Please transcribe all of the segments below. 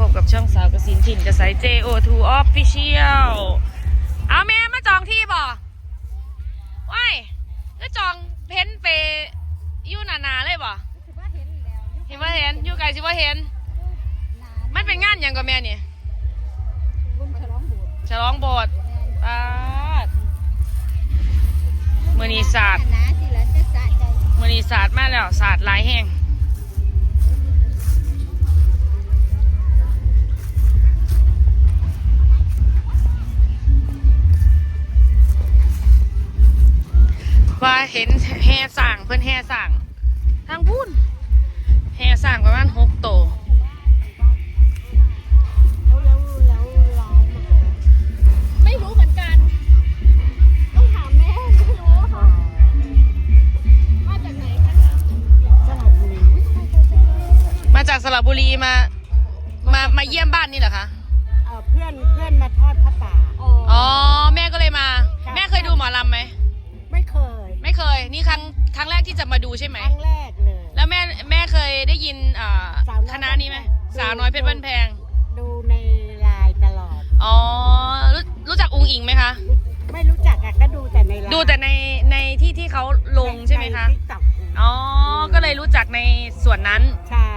พบกับช่องสาวกสินถิ่นกระสาย JO2 Official เอาแม่มาจองที่บ่ว้ายก็จองเพ้นไปอยู่หนาๆเลยบ่ถือว่าเห็นแล้วเห็นว่าเห็นอยู่ไกลสิว่าเห็น มันเป็นงานหยังกับแม่เนี่ยบุญฉลองโบสถ์ฉลองโบสถ์ปาดมือนีศาสตร์นะสิแล้วจะสะใจมือนีศาสตร์มาแล้วศาสตร์หลายแห่ง ว่าเห็นแห่สั่งเพิ่นแห่สั่งทางพุ่นแห่สั่งประมาณหกโตวแล้วแล้วแล้วร้องมาไม่รู้เหมือนกัน ต้องถามแม่ไม่รู้ค่ะมาจากไหนคะสระบุรีมาจากสระบุรีมา มามาเยี่ยมบ้านนี่เหรอคะเอ่อเพื่อนเพื่อนมาทอดผ้าป่าอ๋อแม่ก็เลยมาค่ะแม่เคยดูหมอลำไหมไม่เคย ไม่เคย นี่ครั้งครั้งแรกที่จะมาดูใช่ไหม ครั้งแรกเลย แล้วแม่แม่เคยได้ยินอ่าสาวน้อย คณะนี้ไหมดูสาวน้อยเพชรบ้านแพง ดูในไลน์ตลอด อ๋อรู้รู้จักองค์อิงไหมคะ ไม่รู้จักอะก็ดูแต่ในไลน์ดูแต่ในในที่ที่เขาลงใช่ไหมคะ ใน TikTok อ๋อ ก็เลยรู้จักในส่วนนั้น ใช่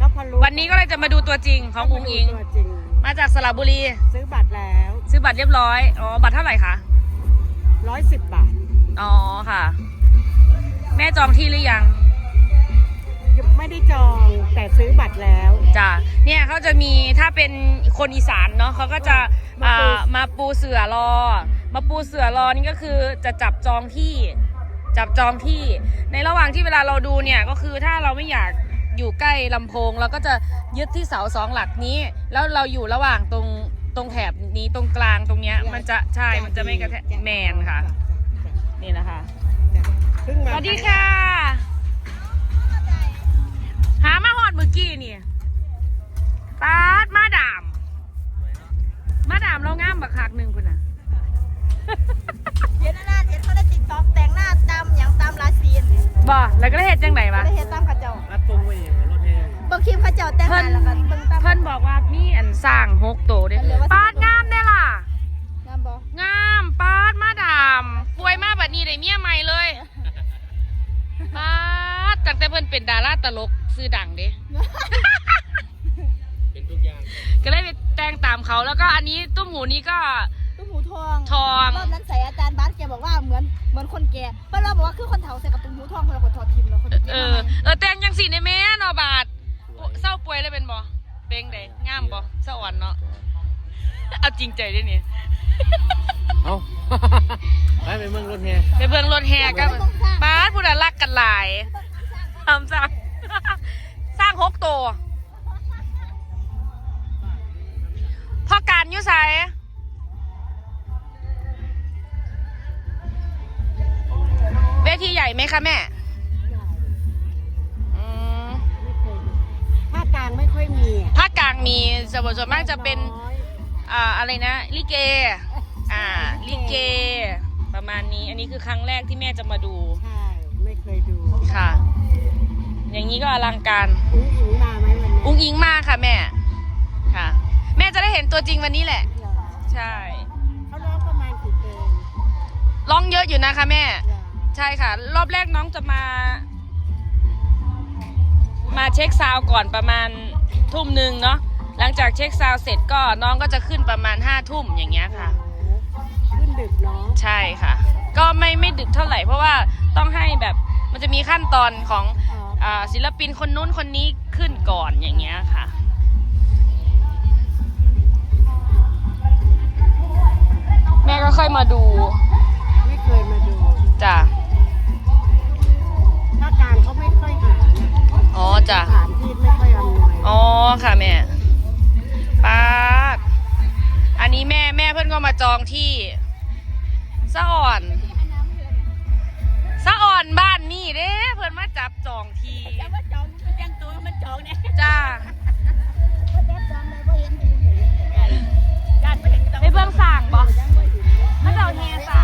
ก็พอรู้วันนี้ก็เลยจะมาดูตัวจริงขององค์อิง ตัวจริง มาจากสระบุรี ซื้อบัตรแล้วซื้อบัตรเรียบร้อย อ๋อ บัตรเท่าไหร่คะ ร้อยสิบบาท อ๋อค่ะ แม่จองที่หรือยังยังไม่ได้จองแต่ซื้อบัตรแล้ว จ้ะเนี่ยเขาจะมีถ้าเป็นคนอีสานเนาะเขาก็จะมาปูอ่ามาปูเสือรอ มาปูเสือรอนี่ก็คือจะจับจองที่ จับจองที่ ในระหว่างที่เวลาเราดูเนี่ยก็คือถ้าเราไม่อยากอยู่ใกล้ลำโพงเราก็จะยึดที่เสาสองหลักนี้ แล้วเราอยู่ระหว่างตรงตรงแถบนี้ตรงกลางตรงเนี้ย มันจะใช่มันจะไม่กระแทกแมนค่ะ นี่นะคะเพิ่งสมาวัสดีค่ะ หามาหอดเมื่อกี้นี่ ตลกชื่อดังเด้ เป็นทุกอย่างก็เลยไปแต่งตามเขาแล้วก็อันนี้ตุ้มหูนี้ก็ ตุ้มหูทองทอง รอบนั้นใส่อาจารย์บาสแกบอกว่าเหมือนเหมือนคนแก่เพิ่นเราบอกว่าคือคนเฒ่าใส่กับตุ้มหูทองคนละคนถอดทิมแล้วคนเออ เออแต่งยังสีในแม่เนาะบาทเศร้าป่วยเลยเป็นบ่เป็นไดงามบ่สะอ่อนเนาะเอาจริงใจด้วยนี่เอาไปไปเมืองรถแห่ไปเบิ่งรถแห่กันบาทผู้ใดรักกันหลายทำสร้าง สร้างหกตัวพ่อการอยู่ไสเวทีใหญ่ไหมคะแม่อืมภาคกลางไม่ค่อยมีอะภาคกลางมีส่วนส่วนมากจะเป็นอยอ่าอะไรนะ ลิเก อ่า ลิเก ประมาณนี้ อันนี้คือครั้งแรกที่แม่จะมาดู ใช่ ไม่เคยดู ค่ะ อย่างนี้ก็อลังการ อุ้งอิงมาไหมวันนี้อุ้งอิงมากค่ะแม่ ค่ะ แม่จะได้เห็นตัวจริงวันนี้แหละ เหรอใช่ เขาร้องประมาณกี่เพลงร้องเยอะอยู่นะคะแม่ เหรอใช่ค่ะ รอบแรกน้องจะมา มาเช็คซาวด์ก่อนประมาณทุ่มหนึ่งเนาะหลังจากเช็คซาวด์เสร็จก็น้องก็จะขึ้นประมาณห้าทุ่มอย่างเงี้ยค่ะ โอ้โหขึ้นดึกเนาะใช่ค่ะ ก็ไม่ไม่ดึกเท่าไหร่เพราะว่าต้องให้แบบมันจะมีขั้นตอนของอ๋ออ่า ศิลปินคนนู้นคนนี้ขึ้นก่อนอย่างเงี้ยค่ะแม่ก็ค่อยมาดู ไม่เคยมาดูจ้ะภาคกลางเขาไม่ค่อยหานะอ๋อจ้ะสถานที่ไม่ค่อยอำนวยอ๋อค่ะแม่ป้าดอันนี้แม่แม่เพื่อนก็มาจองที่สะอ่อนสะอ่อนบ้านนี่เด้เพื่อนมาจับจองที่แต่ว่า จองมันยังตัวมันจองเนี่ยจ้าไปเบื้อยู่กากบิ่งสางบ่ยังไม่เห็นมาเจ้าแฮสาง